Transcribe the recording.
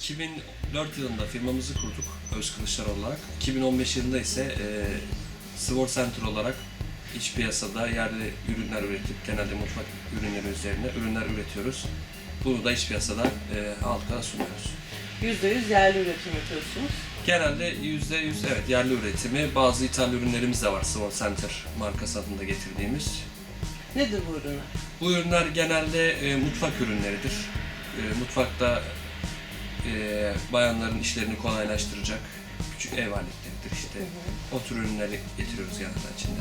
2004 yılında firmamızı kurduk Öz Kılıçlar olarak. 2015 yılında ise e, Sword Center olarak iç piyasada yerli ürünler üretip genelde mutfak ürünleri üzerine ürünler üretiyoruz. Bunu da iç piyasada e, halka sunuyoruz. %100 yerli üretim yapıyorsunuz. Genelde %100 evet yerli üretimi, bazı ithal ürünlerimiz de var Sword Center markası adında getirdiğimiz. Nedir bu ürünler? Bu ürünler genelde e, mutfak ürünleridir. E, mutfakta e, bayanların işlerini kolaylaştıracak küçük ev aletleridir işte. O tür ürünleri getiriyoruz genelde içinde.